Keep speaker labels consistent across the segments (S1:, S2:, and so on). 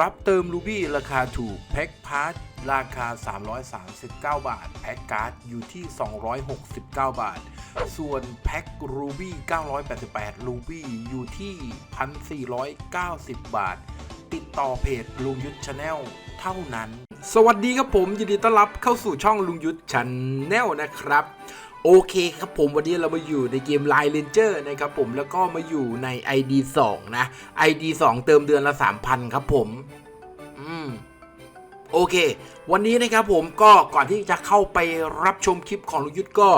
S1: รับเติมรูบี้ราคาถูกแพ็คพาร์ทราคา 339 บาท แพ็คการ์ดอยู่ที่ 269 บาท ส่วนแพ็ครูบี้988รูบี้อยู่ที่ 1,490 บาท ติดต่อเพจลุงยุทธชาแนลเท่านั้น สวัสดีครับผม ยินดีต้อนรับเข้าสู่ช่องลุงยุทธชาแนลนะครับ โอเคครับผมวันนี้เรามาอยู่ในเกม Line Ranger นะครับผมแล้วก็มาอยู่ใน ID 2 นะ ID 2 เติมเดือนละ 3,000 ครับผม อืม โอเค วันนี้นะครับผมก็ก่อนที่จะเข้าไปรับชมคลิปของลุงยุทธก็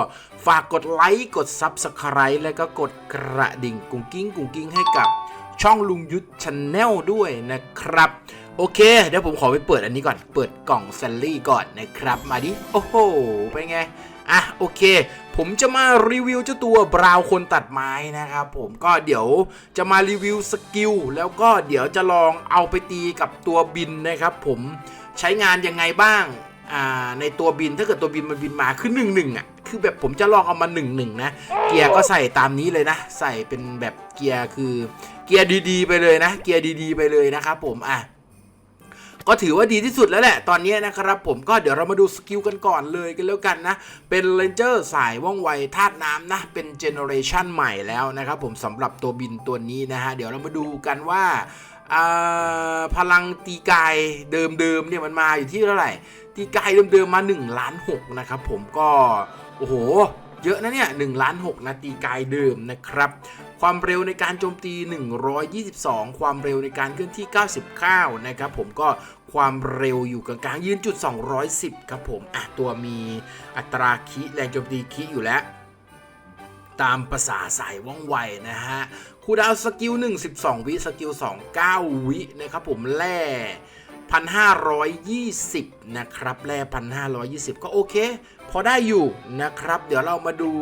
S1: ฝากกดไลค์ กด Subscribe แล้วก็กดกระดิ่งกุ้งกิ้งกุ้งกิ้งให้กับช่องลุงยุทธชาแนลด้วยนะครับ โอเค เดี๋ยวผมขอไปเปิดอันนี้ก่อน เปิดกล่องแซลลี่ก่อนนะครับ มาดิ โอ้โห เป็นไง อะโอเค ผมจะมารีวิวเจ้าตัวบราวน์คนตัดไม้นะครับผมก็เดี๋ยวจะมารีวิวสกิลแล้วก็เดี๋ยวจะลองเอาไปตีกับตัวบินนะครับผมใช้งานยังไงบ้างอ่าในตัวบินถ้าเกิดตัวบินมันบินมาคือหนึ่งหนึ่งอะคือแบบผมจะลองเอามาหนึ่งหนึ่งนะเกียร์ก็ใส่ตามนี้เลยนะ ใส่เป็นแบบเกียร์คือเกียร์ดีๆ ไปเลยนะ เกียร์ดีๆ ไปเลยนะครับผมอะ ก็ถือว่าดีที่สุดแล้วแหละ ตอนนี้นะครับผมก็เดี๋ยวเรามาดูสกิลกันก่อนเลยกันแล้วกันนะ เป็นเลนเจอร์สายว่องไวธาตุน้ำนะ เป็นเจเนอเรชันใหม่แล้วนะครับผมสำหรับตัวบินตัวนี้นะฮะ เดี๋ยวเรามาดูกันว่าพลังตีกายเดิมๆเนี่ยมันมาอยู่ที่เท่าไหร่ ตีกายเดิมๆมา1ล้าน6นะครับผมก็โอ้โหเยอะนะเนี่ย1ล้าน6นะตีกายเดิมนะครับ ความเร็วในการโจมตี 122 ความเร็วในการเคลื่อนที่ 99 นะครับผมก็ ความเร็วอยู่กลางๆยืนจุด 210 ครับผมอะตัวมีอัตราคิแรงโจมตีคิอยู่แล้ว ตามภาษาสายว่องไวนะฮะคูดาวน์สกิล1 12 วิสกิล2 9 วินะครับผมแร่1,520 นะครับแร่1,520 ก็โอเค พอได้อยู่นะครับ เดี๋ยวเรามาดู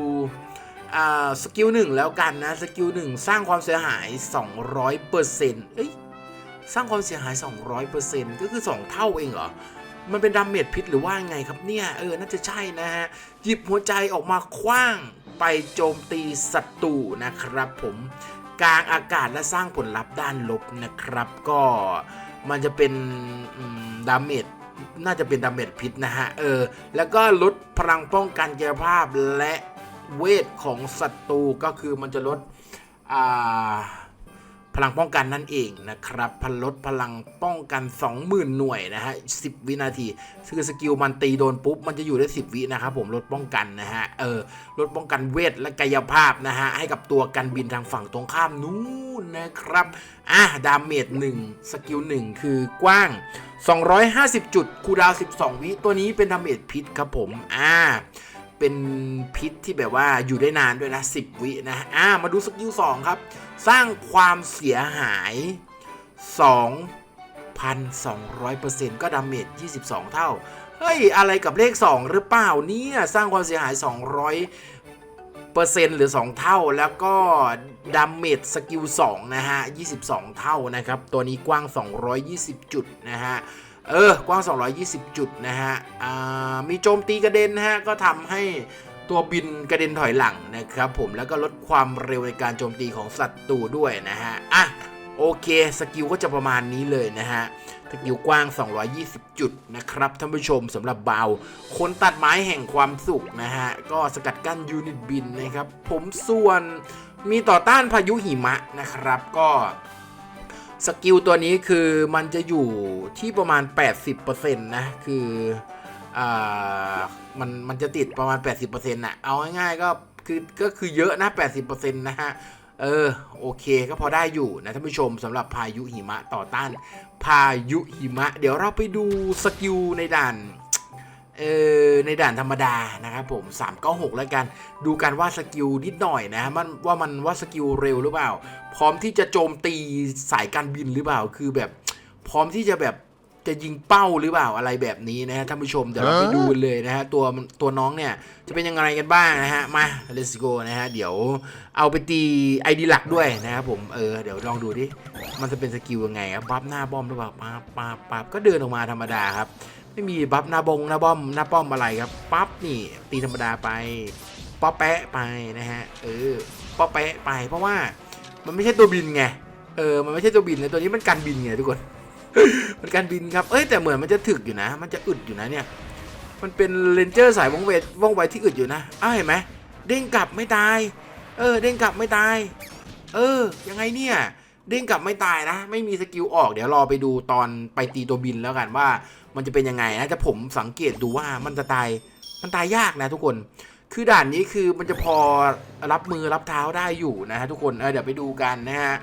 S1: สกิลหนึ่งแล้วกันนะ สกิลหนึ่งสร้างความเสียหาย 200เปอร์เซ็นต์เอ้ย สร้างความเสียหาย 200เปอร์เซ็นต์ก็คือ 2 เท่าเองเหรอ มันเป็นดาเมจพิษหรือว่าไงครับเนี่ย เออ น่าจะใช่นะฮะ หยิบหัวใจออกมาคว้างไปโจมตีศัตรูนะครับผมกลางอากาศและสร้างผลลัพธ์ด้านลบนะครับ ก็มันจะเป็นอืมดาเมจน่าจะเป็นดาเมจพิษนะฮะ เออ แล้วก็ลดพลังป้องกันกายภาพและเวทของศัตรูก็คือมันจะลดอ่า พลังป้องกันนั่นเองนะครับพลดพลังป้องกัน 20,000 หน่วยนะฮะ 10 วินาที คือสกิลมันตีโดนปุ๊บ มันจะอยู่ได้ 10 วินะครับผมลดป้องกันนะฮะ เออลดป้องกันเวทและกายภาพนะฮะ ให้กับตัวกันบินทางฝั่งตรงข้ามนู้นนะครับ อะ ดาเมจ1 สกิล 1 คือกว้าง 250 จุด คูดาว 12 วิ ตัวนี้เป็นดาเมจพิษครับผม อ่าเป็นพิษที่แบบว่าอยู่ได้นานด้วยนะ 10 วินะ อ่า มาดูสกิล2ครับ สร้างความเสียหาย 2,200%ก็ดาเมจ 22 เท่า เฮ้ย อะไรกับเลข 2 หรือเปล่าเนี่ย สร้างความเสียหาย 200เปอร์เซ็นต์หรือ 2 เท่าแล้วก็ดาเมจสกิล 2 นะฮะ 22 เท่านะครับ ตัวนี้กว้าง 220 จุดนะฮะเออกว้าง 220 จุดนะฮะมีโจมตีกระเด็นนะฮะ ก็ทำให้ ตัวบินกระเด็นถอยหลังนะครับผมแล้วก็ลดความเร็วในการโจมตีของศัตรูด้วยนะฮะอะโอเคสกิลก็จะประมาณนี้เลยนะฮะสกิลกว้าง 220 จุดนะครับท่านผู้ชมสำหรับเบาคนตัดไม้แห่งความสุขนะฮะก็สกัดกั้นยูนิตบินนะครับผมส่วนมีต่อต้านพายุหิมะนะครับก็สกิลตัวนี้คือมันจะอยู่ที่ประมาณ 80%นะคืออ่า มันมันจะติดประมาณ 80%น่ะ เอาง่ายๆก็คือก็คือเยอะนะ 80%นะฮะ เออ โอเคก็พอได้อยู่นะท่านผู้ชมสำหรับพายุหิมะต่อต้าน พายุหิมะ เดี๋ยวเราไปดูสกิลในด่านเออในด่านธรรมดานะครับผม396แล้วกัน ดูกันว่าสกิลนิดหน่อยนะมันว่ามันว่าสกิลเร็วหรือเปล่า พร้อมที่จะโจมตีสายการบินหรือเปล่า คือแบบพร้อมที่จะแบบ จะยิงเป้าหรือเปล่าอะไรแบบนี้นะฮะท่านผู้ชมเดี๋ยวเราไปดูกันเลยนะฮะตัวมันตัวน้องเนี่ยจะเป็นยังไงกันบ้างนะฮะมา let's go นะฮะเดี๋ยวเอาไปตีไอดีหลักด้วยนะครับผมเออเดี๋ยวลองดูดิมันจะเป็นสกิลยังไงครับบัฟหน้าบอมหรือเปล่าปั๊บปั๊บปั๊บก็เดินออกมาธรรมดาครับ ไม่มีบัฟหน้าบงหน้าบอมหน้าป้อมอะไรครับปั๊บนี่ตีธรรมดาไปป๊อปแปะไปนะฮะเออป๊อปแปะไปเพราะว่ามันไม่ใช่ตัวบินไงเออมันไม่ใช่ตัวบินเลยตัวนี้มันกันบินไงทุกคน มันการบินครับ เอ้ยแต่เหมือนมันจะถึกอยู่นะ มันจะอึดอยู่นะเนี่ย มันเป็นเลนเจอร์สายวงเวทว่องไวที่อึดอยู่นะอ้าวเห็นไหมเด้งกลับไม่ตาย เออ เด้งกลับไม่ตาย เออ ยังไงเนี่ย เด้งกลับไม่ตายนะ ไม่มีสกิลออก เดี๋ยวรอไปดูตอนไปตีตัวบินแล้วกันว่า มันจะเป็นยังไงนะแต่ผมสังเกตดูว่ามันจะตาย มันตายยากนะทุกคน คือด่านนี้คือมันจะพอรับมือรับเท้าได้อยู่นะฮะทุกคน เออเดี๋ยวไปดูกันนะฮะ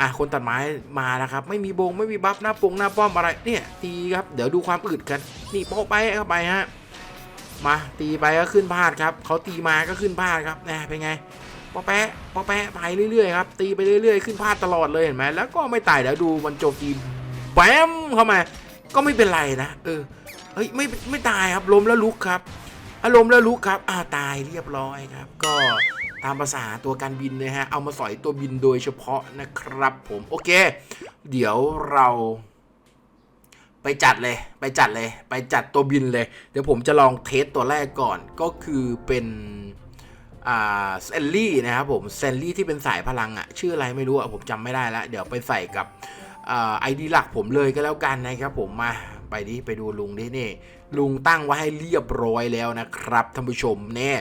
S1: อะคนตัดไม้มานะครับ ไม่มีบงไม่มีบัฟหน้าปงหน้าป้อมอะไรเนี่ยตีครับเดี๋ยวดูความอึดกัน นี่โป๊ะไปเข้าไปฮะมาตีไปก็ขึ้นพลาดครับเขาตีมาก็ขึ้นพลาดครับนะเป็นไงปอแปะปอแปะไปเรื่อยๆครับตีไปเรื่อยๆ ขึ้นพลาดตลอดเลยเห็นไหมแล้วก็ไม่ตายเดี๋ยวดูมันโจมตีแบมเข้ามา ก็ไม่เป็นไรนะเออเฮ้ยไม่ไม่ตายครับล้มแล้วลุกครับอารมณ์แล้วลุกครับอ้าตายเรียบร้อยครับ ก็ ตามภาษาตัวการบินนะฮะ เอามาสอยตัวบินโดยเฉพาะนะครับผม โอเค เดี๋ยวเราไปจัดเลย ไปจัดเลย ไปจัดตัวบินเลย เดี๋ยวผมจะลองเทสตัวแรกก่อน ก็คือเป็นอ่าเซนลี่นะครับผม เซนลี่ที่เป็นสายพลังอะชื่ออะไรไม่รู้อะผมจำไม่ได้แล้วเดี๋ยวไปใส่กับไอดีหลักผมเลยก็แล้วกันนะครับผมมาไปดิไปดูลุงดินี่ ลุงตั้งไว้ให้เรียบร้อยแล้วนะครับท่านผู้ชมเน่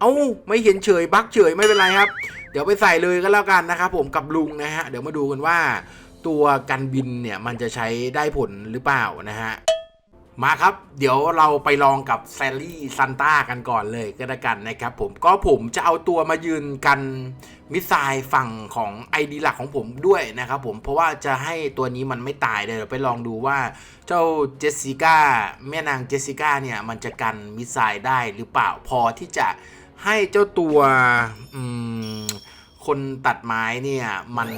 S1: เอ้าไม่เห็นเฉยบักเฉยไม่เป็นไรครับ เดี๋ยวไปใส่เลยก็แล้วกันนะครับผมกับลุงนะฮะเดี๋ยวมาดูกันว่า ตัวกันบินเนี่ยมันจะใช้ได้ผลหรือเปล่านะฮะมาครับ เดี๋ยวเราไปลองกับแซลลี่ซันต้ากันก่อนเลยก็แล้วกันนะครับผมก็ผมจะเอาตัวมายืนกันมิสไซล์ฝั่งของไอดีหลักของผมด้วยนะครับผมเพราะว่าจะให้ตัวนี้มันไม่ตายเดี๋ยวไปลองดูว่าเจ้าเจสสิก้าแม่นางเจสสิก้าเนี่ยมันจะกันมิสไซล์ได้หรือเปล่าพอที่จะ ให้เจ้าตัวคนตัดไม้เนี่ย มัน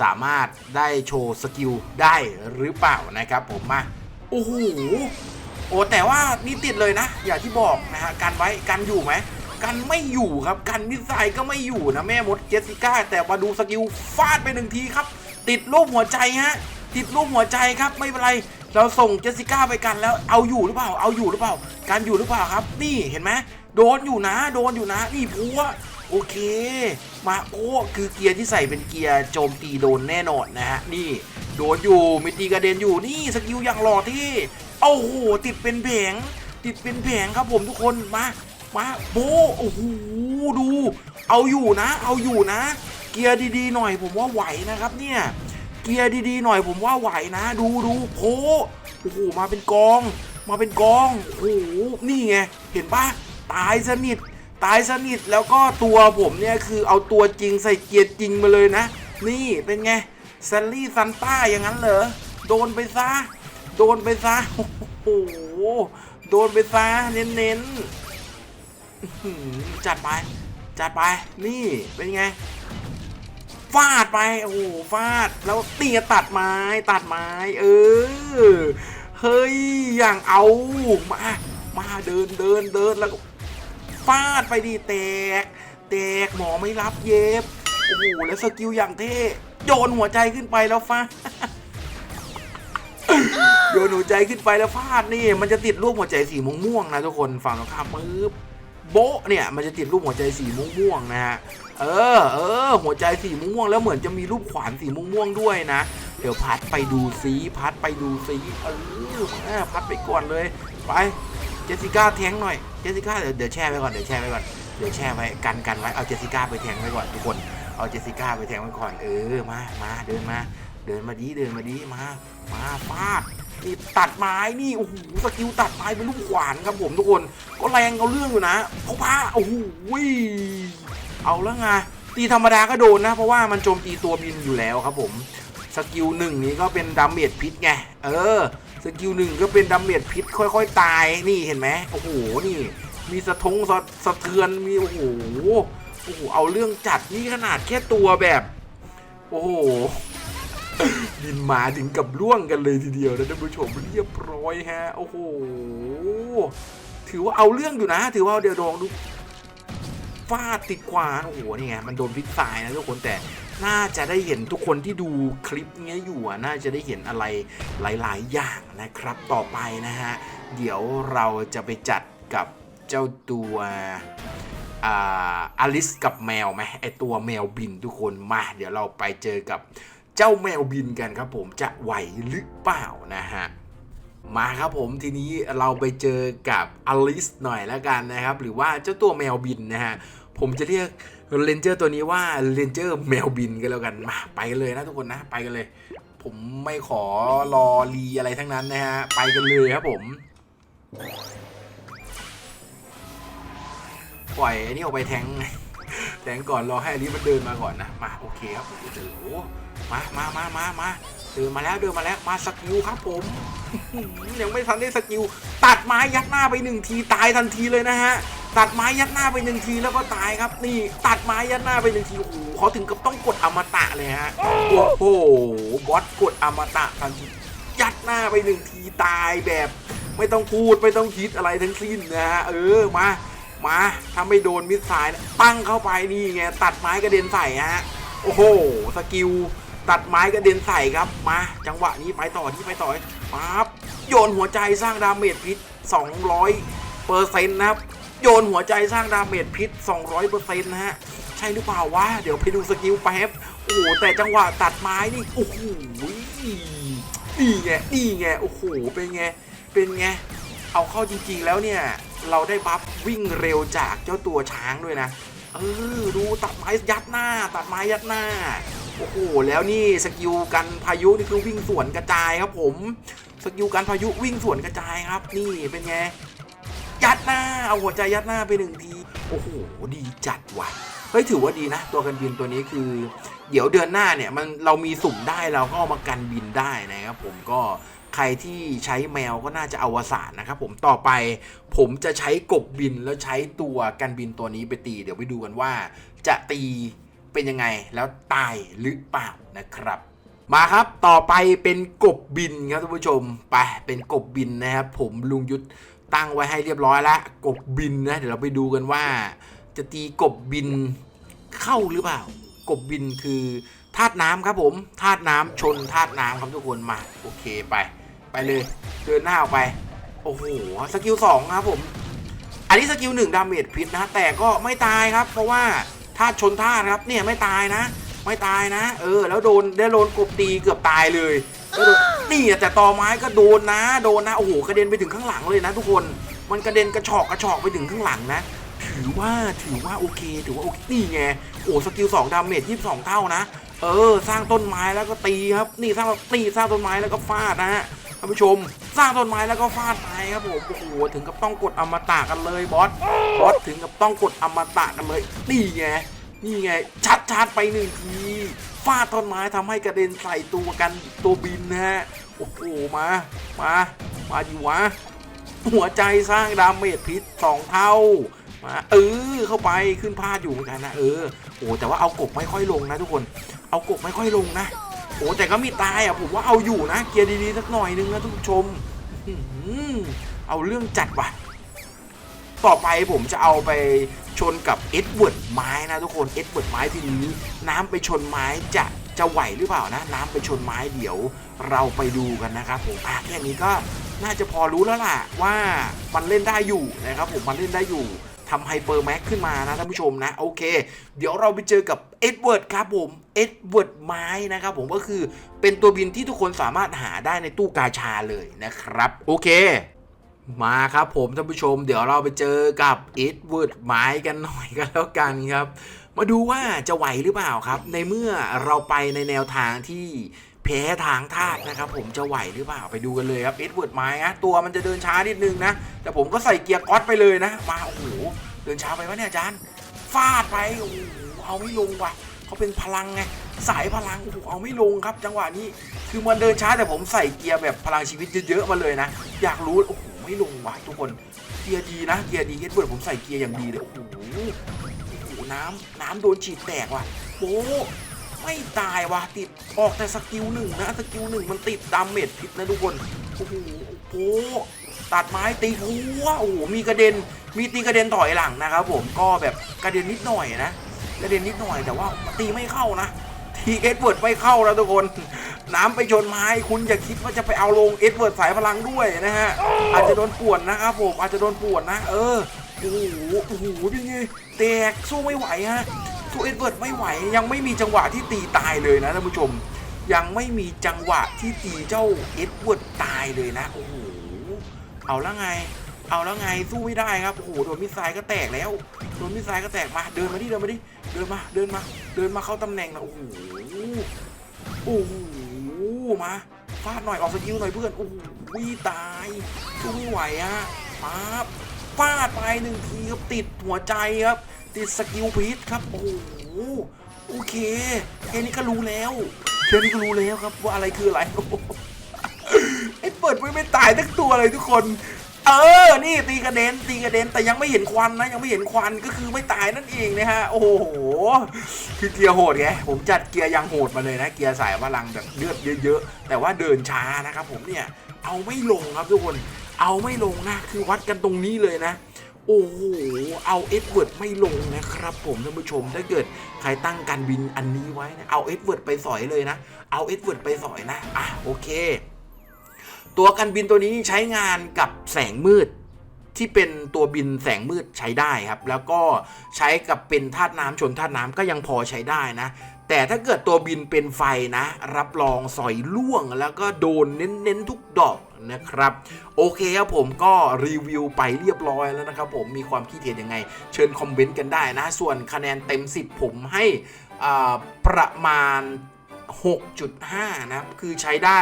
S1: สามารถได้โชว์สกิลได้หรือเปล่านะครับผมมาโอ้โหโอ้แต่ว่านี่ติดเลยนะ อย่างที่บอกนะฮะกันไว้กันอยู่ไหมกันไม่อยู่ครับกันมิสไซก็ไม่อยู่นะแม่มดเจสสิก้า แต่มาดูสกิลฟาดไปหนึ่งทีครับ ติดรูปหัวใจฮะติดรูปหัวใจครับไม่เป็นไร เราส่งเจสสิก้าไปกันแล้วเอาอยู่หรือเปล่า เอาอยู่หรือเปล่า การอยู่หรือเปล่าครับ นี่เห็นไหม โดนอยู่นะ โดนอยู่นะ นี่พัวโอเค มาโอ้คือเกียร์ที่ใส่เป็นเกียร์โจมตีโดนแน่นอนนะฮะ นี่ โดนอยู่มีตีกระเด็นอยู่ นี่สกิลอย่างหล่อที่โอ้โห ติดเป็นแผง ติดเป็นแผงครับผมทุกคน มา มาโบโอ้โห ดู เอาอยู่นะ เอาอยู่นะ เกียร์ดีๆหน่อยผมว่าไหวนะครับเนี่ย เกียร์ดีๆหน่อยผมว่าไหวนะ ดูดูโพโอ้โห มาเป็นกอง มาเป็นกอง โอ้โห นี่ไง เห็นปะ ตายสนิท ตายสนิทแล้วก็ตัวผมเนี่ยคือเอาตัวจริงใส่เกียร์จริงมาเลยนะ นี่เป็นไงแซลลี่ซันต้าอย่างนั้นเหรอ โดนไปซะ โดนไปซะ โอ้โห โดนไปซะเน้นๆอื้อหือจัดไป จัดไป นี่เป็นไง ฟาดไป โอ้โห ฟาด แล้วตีตัดไม้ ตัดไม้ เออ เฮ้ย อย่างเอา มา มาเดินเดินเดินแล้วก็ ฟาดไปดิแตกแตกหมอไม่รับเย็บ โอ้โห แล้วสกิลอย่างเท่ โยนหัวใจขึ้นไปแล้วฟาดโยนหัวใจขึ้นไปแล้วฟาดนี่ มันจะติดรูปหัวใจสีม่วงๆนะทุกคนฝั่งตรงข้ามปึ๊บโบะเนี่ยมันจะติดรูปหัวใจสีม่วงๆนะฮะเออเออหัวใจสีม่วงแล้วเหมือนจะมีรูปขวานสีม่วงๆด้วยนะ เดี๋ยวพัดไปดูซีพัดไปดูซีเออพัดไปก่อนเลย ไป จสสิก้าแทงหน่อย เจสสิก้าเดี๋ยวเดี๋ยวแช่ไว้ก่อน เดี๋ยวแช่ไว้ก่อน เดี๋ยวแช่ไว้กันกันไว้ เอาเจสสิก้าไปแทงไว้ก่อนทุกคน เอาเจสสิก้าไปแทงไว้ก่อน เออ มา มา เดินมา เดินมาดี เดินมาดี มา มาฟาดนี่ตัดไม้ นี่ โอ้โห สกิลตัดไม้เป็นลูกขวานครับผมทุกคน ก็แรงเอาเรื่องอยู่นะเขาพาโอ้โหเอาแล้วไง ตีธรรมดาก็โดนนะ เพราะว่ามันโจมตีตัวบินอยู่แล้วครับผม สกิลหนึ่งนี้ก็เป็นดาเมจพิษไง เออ สกิลหนึ่งก็เป็นดาเมจพิษค่อย ๆ ตายนี่เห็นไหมโอ้โหนี่ มีสะทงสะสะเทือนมีโอ้โหโอ้โหเอาเรื่องจัดนี่ขนาดแค่ตัวแบบ โอ้โหบินมาถึงกับล่วงกันเลยทีเดียวนะท่านผู้ชมเรียบร้อยฮะ โอ้โห ถือว่าเอาเรื่องอยู่นะ ถือว่าเดี๋ยวลองดู ฟาดติดขวาโอ้โหนี่ไงมันโดนพิษทรายนะทุกคนแต่น่าจะได้เห็นทุกคนที่ดูคลิปนี้อยู่น่าจะได้เห็นอะไรหลาย ๆ อย่างนะครับต่อไปนะฮะ เดี๋ยวเราจะไปจัดกับเจ้าตัวอ่าอลิสกับแมวไหมไอตัวแมวบินทุกคนมา เดี๋ยวเราไปเจอกับเจ้าแมวบินกันครับผมจะไหวหรือเปล่านะฮะมาครับผมทีนี้เราไปเจอกับอลิสหน่อยแล้วกันนะครับ หรือว่าเจ้าตัวแมวบินนะฮะ ผมจะเรียกเรนเจอร์ตัวนี้ว่าเรนเจอร์แมวบินกันแล้วกันมาไปกันเลยนะทุกคนนะไปกันเลย ผมไม่ขอรอรีอะไรทั้งนั้นนะฮะไปกันเลยครับผมปล่อยไอ้นี่ออกไปแทงแทงก่อนรอให้อลิมันเดินมาก่อนนะมาโอเคครับผมเจอโอ้มามามามามาเดินมาแล้วเดินมาแล้วมาสกิลครับผมยังไม่ทันได้สกิลตัดไม้ยัดหน้าไปหนึ่งทีตายทันทีเลยนะฮะ ตัดไม้ยัดหน้าไปหนึ่งทีแล้วก็ตายครับนี่ตัดไม้ยัดหน้าไปหนึ่งทีโอ้โหเขาถึงกับต้องกดอมตะเลยฮะโอ้โหบอสกดอมตะทันทียัดหน้าไปหนึ่งทีตายแบบ ไม่ต้องพูดไม่ต้องคิดอะไรทั้งสิ้นนะฮะเออมามาถ้าไม่โดนมิสไซล์นะปั้งเข้าไปนี่ไงตัดไม้กระเด็นใส่ฮะโอ้โหสกิลตัดไม้กระเด็นใส่ครับมา จังหวะนี้ไปต่อที่ไปต่อปั๊บโยนหัวใจสร้างดาเมจพิษ200เปอร์เซ็นต์นะครับ โยนหัวใจสร้างดาเมจพิษ 200เปอร์เซ็นต์นะฮะ ใช่หรือเปล่าวะ เดี๋ยวไปดูสกิลแป๊บ โอ้โห แต่จังหวะตัดไม้นี่ โอ้โหนี่ไงนี่ไง โอ้โห เป็นไง เป็นไง เอาเข้าจริงๆแล้วเนี่ย เราได้บัฟวิ่งเร็วจากเจ้าตัวช้างด้วยนะ เออ ดูตัดไม้ยัดหน้า ตัดไม้ยัดหน้า โอ้โห แล้วนี่สกิลกันพายุนี่คือวิ่งสวนกระจายครับผม สกิลกันพายุวิ่งสวนกระจายครับ นี่เป็นไง ยัดหน้า เอาหัวใจยัดหน้าไปหนึ่งที โอ้โห ดีจัดว่ะ เฮ้ย ถือว่าดีนะ ตัวกันบินตัวนี้คือ เดี๋ยวเดือนหน้าเนี่ย มันเรามีสุ่มได้เราก็เอามากันบินได้นะครับผมก็ใครที่ใช้แมวก็น่าจะอวสานนะครับผมต่อไปผมจะใช้กบบินแล้วใช้ตัวกันบินตัวนี้ไปตี เดี๋ยวไปดูกันว่า จะตีเป็นยังไงแล้วตายหรือเปล่านะครับ มาครับต่อไปเป็นกบบินครับท่านผู้ชมไปเป็นกบบินนะครับผมลุงยุทธ ตั้งไว้ให้เรียบร้อยแล้วกบบินนะ เดี๋ยวเราไปดูกันว่า จะตีกบบินเข้าหรือเปล่า กบบินคือธาตุน้ำครับผมธาตุน้ำชนธาตุน้ำครับทุกคนมาโอเคไป ไปเลยเดินหน้าออกไป โอ้โหสกิลสองครับผมอันนี้สกิลหนึ่งดาเมจพิษนะแต่ก็ไม่ตายครับ เพราะว่าธาตุชนธาตุครับเนี่ยไม่ตายนะ ไม่ตายนะ เออ แล้วโดนได้โดนกบตีเกือบตายเลย นี่แต่ตอไม้ก็โดนนะ โดนนะ โอ้โห กระเด็นไปถึงข้างหลังเลยนะ ทุกคน มันกระเด็นกระชอกกระชอกไปถึงข้างหลังนะ ถือว่าถือว่าโอเค ถือว่าโอเค นี่ไง โอ้สกิลสองดาเมจยี่สิบสองเท่านะ เออ สร้างต้นไม้แล้วก็ตีครับ นี่สร้างตีสร้างต้นไม้แล้วก็ฟาดนะฮะท่านผู้ชม สร้างต้นไม้แล้วก็ฟาดไปครับผม โอ้โห ถึงกับต้องกดอมตะกันเลยบอส บอสถึงกับต้องกดอมตะกันเลย นี่ไง นี่ไงชัดชัดไปหนึ่งทีฟาดต้นไม้ทำให้กระเด็นใส่ตัวกันตัวบินนะฮะโอ้โหมามามาดิวะหัวใจสร้างดาเมจพิษสองเท่ามาเออเข้าไปขึ้นพาดอยู่เหมือนกันนะเออโอ้แต่ว่าเอากบไม่ค่อยลงนะทุกคน เอากบไม่ค่อยลงนะโอ้แต่ก็มีตายอะผมว่าเอาอยู่นะ เกียร์ดีๆสักหน่อยนึงนะทุกผู้ชมอื้ออเอาเรื่องจัดว่ะ ต่อไปผมจะเอาไปชนกับเอ็ดเวิร์ดไม้นะทุกคนเอ็ดเวิร์ดไม้ทีนี้น้ำไปชนไม้จะจะไหวหรือเปล่านะ น้ำไปชนไม้เดี๋ยวเราไปดูกันนะครับผมอะแค่นี้ก็น่าจะพอรู้แล้วล่ะว่ามันเล่นได้อยู่นะครับผมมันเล่นได้อยู่ทำไฮเปอร์แม็กขึ้นมานะท่านผู้ชมนะ โอเค เดี๋ยวเราไปเจอกับเอ็ดเวิร์ดครับผมเอ็ดเวิร์ดไม้นะครับผมก็คือเป็นตัวบินที่ทุกคนสามารถหาได้ในตู้กาชาเลยนะครับ โอเค มาครับผมท่านผู้ชม เดี๋ยวเราไปเจอกับเอ็ดเวิร์ดไม้กันหน่อยกันแล้วกันครับ มาดูว่าจะไหวหรือเปล่าครับ ในเมื่อเราไปในแนวทางที่แพ้ทางธาตุนะครับ ผมจะไหวหรือเปล่าไปดูกันเลยครับเอ็ดเวิร์ดไม้นะตัวมันจะเดินช้านิดนึงนะ แต่ผมก็ใส่เกียร์ก๊อตไปเลยนะ มาโอ้โหเดินช้าไปวะเนี่ยอาจารย์ฟาดไปโอ้โหเอาไม่ลงว่ะเขาเป็นพลังไงสายพลังโอ้โหเอาไม่ลงครับ จังหวะนี้คือมันเดินช้าแต่ผมใส่เกียร์แบบพลังชีวิตเยอะๆมาเลยนะ อยากรู้โอ้โห ไม่ลงว่ะทุกคนเกียร์ดีนะเกียร์ดีเอ็ดเวิร์ดผมใส่เกียร์อย่างดีเลยโอ้โหโอ้โหน้ำน้ำโดนฉีดแตกว่ะโอ้ไม่ตายว่ะติดออกแต่สกิลหนึ่งนะสกิลหนึ่งมันติดดาเมจพิษนะทุกคนโอ้โหโอ้โหตัดไม้ตีหัวโอ้โหมีกระเด็นมีตีกระเด็นถอยหลังนะครับผมก็แบบกระเด็นนิดหน่อยนะกระเด็นนิดหน่อยแต่ว่าตีไม่เข้านะทีเอ็ดเวิร์ดไม่เข้าแล้วทุกคน น้ำไปชนไม้คุณอย่าคิดว่าจะไปเอาลงเอ็ดเวิร์ดสายพลังด้วยนะฮะ อาจจะโดนป่วนนะครับผมอาจจะโดนป่วนนะ เออโอ้โหโอ้โหเป็นไงแตกสู้ไม่ไหวฮะสู้เอ็ดเวิร์ดไม่ไหว ยังไม่มีจังหวะที่ตีตายเลยนะท่านผู้ชม ยังไม่มีจังหวะที่ตีเจ้าเอ็ดเวิร์ดตายเลยนะโอ้โหเอาแล้วไง เอาแล้วไงสู้ไม่ได้ครับโอ้โหโดนมิสไซล์ก็แตกแล้วโดนมิสไซล์ก็แตกมาเดินมาดิเดินมาดิเดินมาเดินมา เดินมาเข้าตำแหน่งนะโอ้โหโอ้โห มาฟาดหน่อยออกสกิลหน่อยเพื่อนโอ้โหวีตายสู้ไม่ไหวอะปั๊บฟาดไปหนึ่งทีครับติดหัวใจครับ ติดสกิลพีทครับโอ้โหโอเคแค่นี้ก็รู้แล้วแค่นี้ก็รู้แล้วครับว่าอะไรคืออะไรไอ้เปิดไม่ไม่ตายทั้งตัวเลยทุกคน เออ นี่ตีกระเด็นตีกระเด็นแต่ยังไม่เห็นควันนะ ยังไม่เห็นควันก็คือไม่ตายนั่นเองนะฮะ โอ้โห คือเกียร์โหดไง ผมจัดเกียร์ยังโหดมาเลยนะ เกียร์สายพลังแบบเลือดเยอะๆ แต่ว่าเดินช้านะครับผมเนี่ย เอาไม่ลงครับทุกคน เอาไม่ลงนะ คือวัดกันตรงนี้เลยนะโอ้โห เอาเอ็ดเวิร์ดไม่ลงนะครับผมท่านผู้ชม ถ้าเกิดใครตั้งการบินอันนี้ไว้นะ เอาเอ็ดเวิร์ดไปสอยเลยนะ เอาเอ็ดเวิร์ดไปสอยนะ อะโอเค ตัวกันบินตัวนี้ใช้งานกับแสงมืดที่เป็นตัวบินแสงมืดใช้ได้ครับ แล้วก็ใช้กับเป็นธาตุน้ำชนธาตุน้ำก็ยังพอใช้ได้นะ แต่ถ้าเกิดตัวบินเป็นไฟนะ รับรองสอยล่วงแล้วก็โดนเน้นๆทุกดอกนะครับ โอเคครับผมก็รีวิวไปเรียบร้อยแล้วนะครับผมมีความคิดเห็นยังไง เชิญคอมเมนต์กันได้นะ ส่วนคะแนนเต็ม 10 ผมให้ประมาณ 6.5 นะครับคือใช้ได้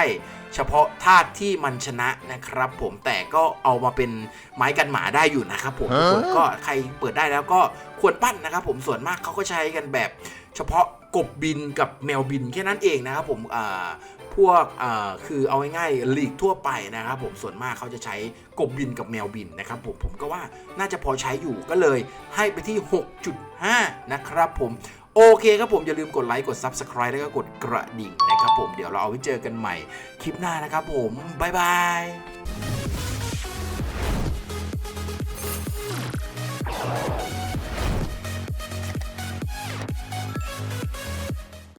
S1: เฉพาะธาตุที่มันชนะนะครับผมแต่ก็เอามาเป็นไม้กันหมาได้อยู่นะครับผมทุกคนก็ใครเปิดได้แล้วก็ควรปั้นนะครับผมส่วนมากเขาก็ใช้กันแบบเฉพาะกบบินกับแมวบินแค่นั้นเองนะครับผมอ่าพวกอ่าคือเอาง่ายๆลีกทั่วไปนะครับผมส่วนมากเขาจะใช้กบบินกับแมวบินนะครับผมผมก็ว่าน่าจะพอใช้อยู่ก็เลยให้ไปที่ 6.5 นะครับผม โอเคครับผมอย่าลืมกดไลค์กด Subscribe แล้วก็กดกระดิ่งนะครับผมเดี๋ยวเราเอาไว้เจอกันใหม่คลิปหน้านะครับผมบ๊ายบาย